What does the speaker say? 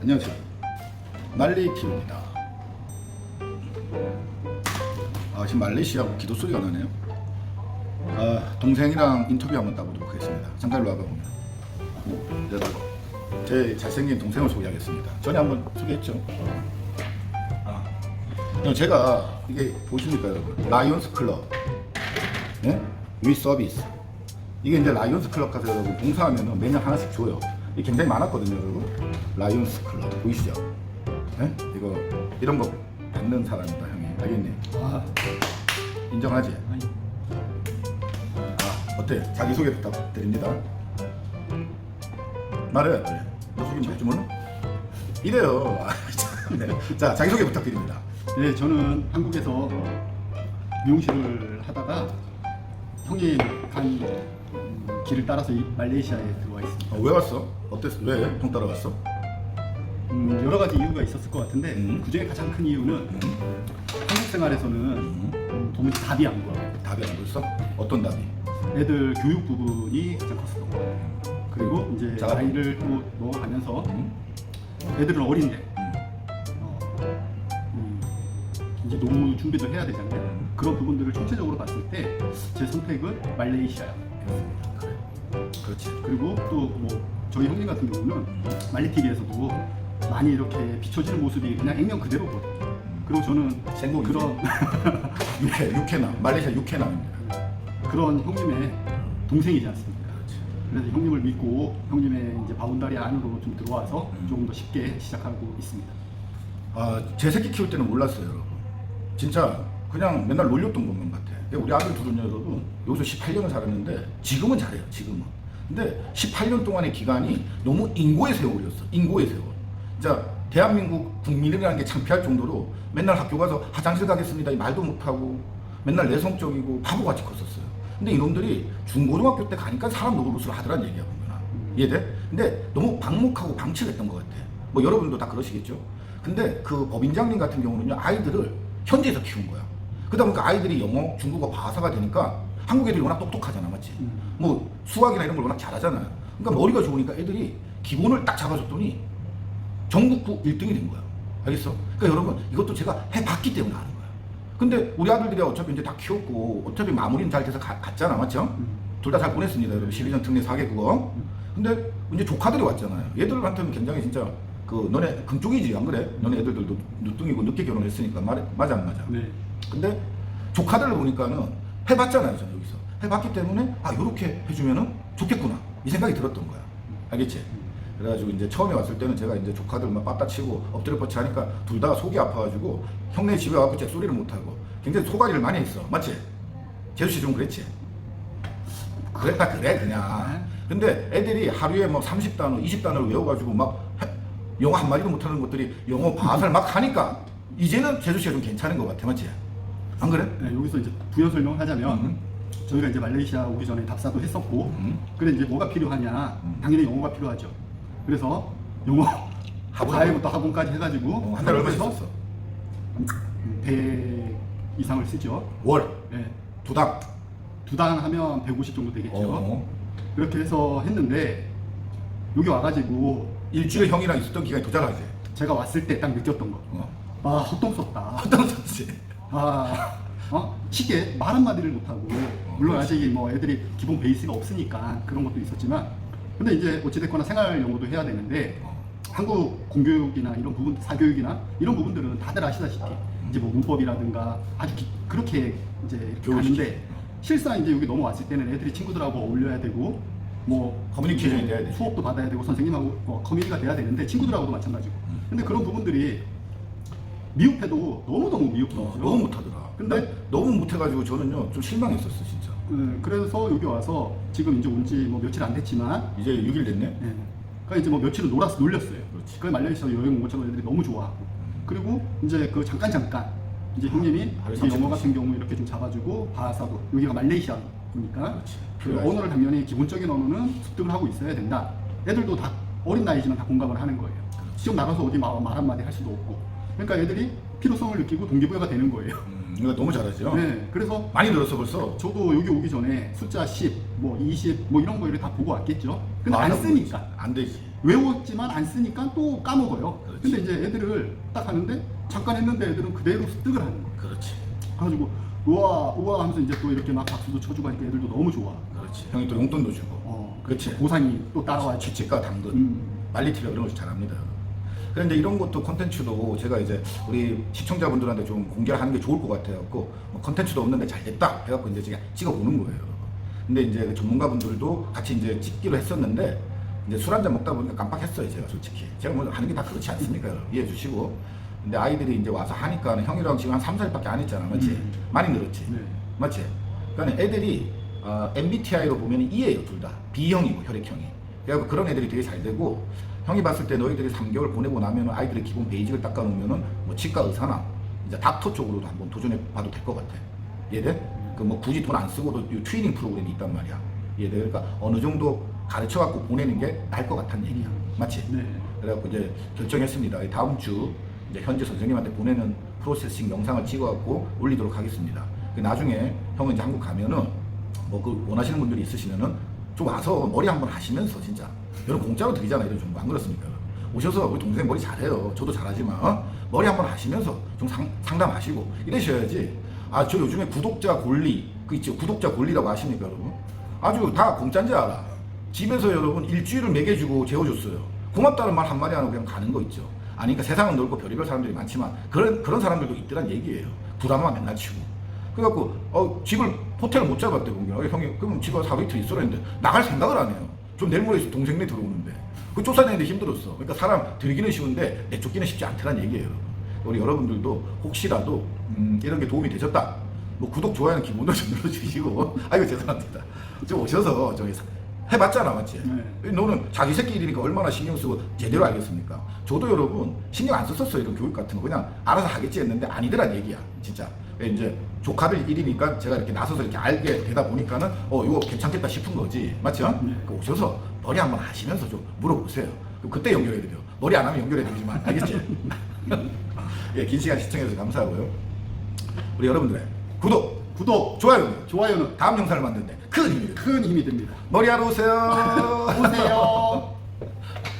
안녕하세요. 말레이티입니다. 아, 지금 말레이시아 기도 소리가 나네요. 아, 동생이랑 인터뷰 한번 따보도록 하겠습니다. 잠깐 일로 와봐 보면. 여러분, 제 잘생긴 동생을 소개하겠습니다. 전에 한번 소개했죠. 아, 그럼 제가 이게 보십니까 여러분? 라이온스 클럽, 예? 위 서비스. 이게 이제 라이온스 클럽 가서 여러분 봉사하면 매년 하나씩 줘요. 굉장히 많았거든요, 여러분. 라이온스 클럽 보이시죠? 예? 이거 이런 거 받는 사람이다, 형이. 알겠니? 아, 인정하지? 아니, 아, 어때? 자기 소개 부탁드립니다. 말해, 빨리. 너 소개 할줄 몰라? 이래요. 아, 참, 네. 자, 자기 소개 부탁드립니다. 네, 저는 한국에서 미용실을 하다가 형님 간 음, 길을 따라서 이 말레이시아에 들어와 있습니다. 어, 왜 왔어? 어땠어? 왜? 형 따라왔어? 음, 여러 가지 이유가 있었을 것 같은데 음. 그 중에 가장 큰 이유는 한국 생활에서는 음, 도무지 답이 안 보여. 답이 안 보였어? 어떤 답이? 애들 교육 부분이 가장 컸었던 것 같아요. 그리고 이제 자. 나이를 또 넣어가면서 음? 애들은 어린데 음. 어, 음, 이제 노후 준비도 해야 되잖아요. 그런 부분들을 총체적으로 봤을 때 제 선택은 말레이시아였습니다. 그 렇지. 그리고 또 뭐 저희 형님 같은 경우는 말리TV에서도 많이 이렇게 비춰지는 모습이 그냥 액면 그대로거든요. 그리고 저는 생곡이지. 그런 육회, 육회남. 말레이시아 육회남입니다. 그런 형님의 동생이지 않습니까? 그렇지. 그래서 형님을 믿고 형님의 이제 바운다리 안으로 좀 들어와서 음. 조금 더 쉽게 시작하고 있습니다. 아, 제 새끼 키울 때는 몰랐어요, 여러분. 진짜 그냥 맨날 놀렸던 것만 같아. 우리 아들 둘은 여러분 여기서 18년을 살았는데 지금은 잘해요, 지금은. 근데 18년 동안의 기간이 너무 인고의 세월이었어, 인고의 세월. 진짜 대한민국 국민이라는 게 창피할 정도로 맨날 학교 가서 화장실 가겠습니다 이 말도 못하고 맨날 내성적이고 바보같이 컸었어요. 근데 이놈들이 중고등학교 때 가니까 사람 노릇을 하더란 얘기야 보면 이해돼? 근데 너무 방목하고 방치했던 것 같아. 뭐 여러분도 다 그러시겠죠? 근데 그 법인장님 같은 경우는요 아이들을 현지에서 키운 거야. 그러다 보니까 아이들이 영어, 중국어, 바사가 되니까 한국 애들이 워낙 똑똑하잖아, 맞지? 음. 뭐 수학이나 이런 걸 워낙 잘하잖아요. 그러니까 머리가 좋으니까 애들이 기본을 딱 잡아줬더니 전국구 1등이 된 거야. 알겠어? 그러니까 여러분 이것도 제가 해봤기 때문에 아는 거야. 근데 우리 아들들이 어차피 이제 다 키웠고 어차피 마무리는 잘 돼서 가- 갔잖아, 맞죠? 음. 둘다 잘 보냈습니다, 여러분. 12년 특례 4개 국어. 근데 이제 조카들이 왔잖아요. 얘들한테는 굉장히 진짜 그 너네 금쪽이지 안 그래? 너네 애들도 늦둥이고 늦게 결혼했으니까 말 맞아 안 맞아? 네. 근데 조카들을 보니까는 해봤잖아요, 저는 여기서. 해봤기 때문에, 아, 요렇게 해주면은 좋겠구나. 이 생각이 들었던 거야. 알겠지? 그래가지고 이제 처음에 왔을 때는 제가 이제 조카들 막 빠따 치고 엎드려 뻗치 하니까 둘 다 속이 아파가지고 형네 집에 와서 제 소리를 못하고 굉장히 소가리를 많이 했어. 맞지? 재수씨 좀 그랬지? 그랬다 그래, 그냥. 근데 애들이 하루에 뭐 30단어, 20단어를 외워가지고 막 해- 영어 한마디도 못하는 것들이 영어 바사를 막 하니까 이제는 재수씨가 좀 괜찮은 것 같아. 맞지? 안 그래? 네, 여기서 이제 부연 설명을 하자면 음. 저희가 이제 말레이시아 오기 전에 답사도 했었고 음. 그래 이제 뭐가 필요하냐 음. 당연히 영어가 필요하죠 그래서 영어? 과외부터 학원까지 해가지고 어, 한 달에 얼마 있었어? 100 이상을 쓰죠 월, 네, 두 당. 두당 하면 150 정도 되겠죠 어. 그렇게 해서 했는데 여기 와가지고 일주일에 형이랑 있었던 기간이 더 잘하지. 제가 왔을 때 딱 느꼈던 거 어. 아, 헛돈 썼다. 어떤 소리지? 아, 어? 쉽게 말 한마디를 못하고, 물론. 아직 뭐 애들이 기본 베이스가 없으니까 그런 것도 있었지만, 근데 이제 어찌됐거나 생활 영어도 해야 되는데, 어. 한국 공교육이나 이런 부분, 사교육이나 이런 부분들은 다들 아시다시피, 이제 뭐 문법이라든가 아주 기- 그렇게 이제 가는데, 실상 이제 여기 넘어왔을 때는 애들이 친구들하고 어울려야 되고, 뭐 커뮤니케이션이 돼야 돼. 수업도 받아야 되고 선생님하고 어, 커뮤니가 돼야 되는데 친구들하고도 마찬가지고. 음. 근데 그런 부분들이 미흡해도 너무 너무 미흡한 어. 너무 못하더라. 근데- 너무 못해가지고 저는요 좀 실망했었어 진짜. 음, 그래서 여기 와서 지금 이제 온 지 뭐 며칠 안 됐지만, 이제 6일 됐네. 예. 그러니까 이제 뭐 며칠을 놀았 놀렸어요. 그렇지. 그 말레이시아 여행 온 것처럼 애들이 너무 좋아하고. 그리고 이제 그 잠깐 잠깐 이제 형님이 하루에 이제 영어 30 같은 경우 이렇게 좀 잡아주고 바사도 여기가 말레이시아 니까 그렇지. 그. 언어를 당연히 기본적인 언어는 습득을 하고 있어야 된다. 애들도 다 어린 나이지만 다 공감을 하는 거예요. 지금 나가서 어디 말, 말 한마디 할 수도 없고. 그러니까 애들이 필요성을 느끼고 동기부여가 되는 거예요. 음. 이거 너무 잘하죠. 네, 그래서 많이 늘었어 벌써. 저도 여기 오기 전에 숫자 10, 뭐 20, 뭐 이런 거를 다 보고 왔겠죠. 근데 아, 안 쓰니까. 안 되지. 외웠지만 안 쓰니까 또 까먹어요. 그렇지. 근데 이제 애들을 딱 하는데 잠깐 했는데 애들은 그대로 습득을 하는 거예요. 그렇지. 그래가지고 우와 우와 하면서 이제 또 이렇게 막 박수도 쳐주고 하니까 애들도 너무 좋아. 그렇지. 형이 또 용돈도 주고. 어, 그렇지. 보상이 또 따라와. 취직과 당근, 음. 말리티가 이런 걸 잘합니다. 그런데 이런 것도 콘텐츠도 제가 이제 우리 시청자분들한테 좀 공개를 하는 게 좋을 것 같아갖고 뭐 콘텐츠도 없는데 잘 됐다 해갖고 이제 제가 찍어보는 거예요. 근데 이제 그 전문가분들도 같이 이제 찍기로 했었는데 이제 술 한 잔 먹다 보니까 깜빡했어요 제가 솔직히 제가 뭐 하는 게 다 그렇지 않습니까? 이해해 주시고 근데 아이들이 이제 와서 하니까 형이랑 지금 한 3, 4일밖에 안 했잖아 맞지? 음. 많이 늘었지 네. 맞지? 그러니까 애들이 어, MBTI로 보면 E예요 둘 다 B형이고 혈액형이 그래서 그런 애들이 되게 잘 되고 형이 봤을 때 너희들이 3개월 보내고 나면 아이들의 기본 베이직을 닦아놓으면은 뭐 치과 의사나 이제 닥터 쪽으로도 한번 도전해 봐도 될 것 같아 이해돼? 그뭐 굳이 돈 안 쓰고도 이 트레이닝 프로그램이 있단 말이야 이해돼? 그러니까 어느 정도 가르쳐 갖고 보내는 게 나을 것 같다는 얘기야 맞지? 네. 그래갖고 이제 결정했습니다. 이 다음 주 이제 현재 선생님한테 보내는 프로세싱 영상을 찍어갖고 올리도록 하겠습니다. 그 나중에 형은 이제 한국 가면은 뭐 그 원하시는 분들이 있으시면은 좀 와서 머리 한번 하시면서 진짜 여러분 공짜로 드리잖아요 이런 정보 안 그렇습니까? 오셔서 우리 동생 머리 잘해요. 저도 잘하지만 어? 머리 한번 하시면서 좀 상, 상담하시고 이러셔야지. 아 저 요즘에 구독자 권리 그 있죠 구독자 권리라고 아십니까 여러분? 아주 다 공짜인 줄 알아. 집에서 여러분 일주일을 먹여주고 재워줬어요. 고맙다는 말 한마디 안 하고 그냥 가는 거 있죠. 아니, 그러니까 세상은 넓고 별의별 사람들이 많지만 그런, 그런 사람들도 있더란 얘기예요. 부담만 맨날 치고. 그래갖고, 어, 집을, 호텔을 못 잡았대. 어, 형이, 그럼 집에 하루 이틀 있어라 했는데 나갈 생각을 안 해요. 좀 모레 동생네 들어오는데. 그 쫓아내는데 힘들었어. 그러니까 사람 들기는 쉬운데 내쫓기는 쉽지 않더란 얘기예요. 여러분. 우리 여러분들도 혹시라도 음, 이런 게 도움이 되셨다. 뭐 구독, 좋아요는 기본으로 좀 눌러주시고. 아이고, 죄송합니다. 좀 오셔서 저기 해봤잖아, 맞지? 네. 너는 자기 새끼 일이니까 얼마나 신경 쓰고 제대로 알겠습니까? 저도 여러분 신경 안 썼었어요 이런 교육 같은 거 그냥 알아서 하겠지 했는데 아니더란 얘기야 진짜 왜 이제 조카들 일이니까 제가 이렇게 나서서 이렇게 알게 되다 보니까는 어 이거 괜찮겠다 싶은 거지 맞죠? 네. 그 오셔서 머리 한번 하시면서 좀 물어보세요 그때 연결해 드려 머리 안 하면 연결해 드리지만 알겠지? 예, 긴 시간 시청해주셔서 감사하고요 우리 여러분들의 구독, 구독, 좋아요 좋아요는 다음 영상을 만드는데 큰 힘이 큰 힘이 됩니다. 머리 하러 오세요 오세요.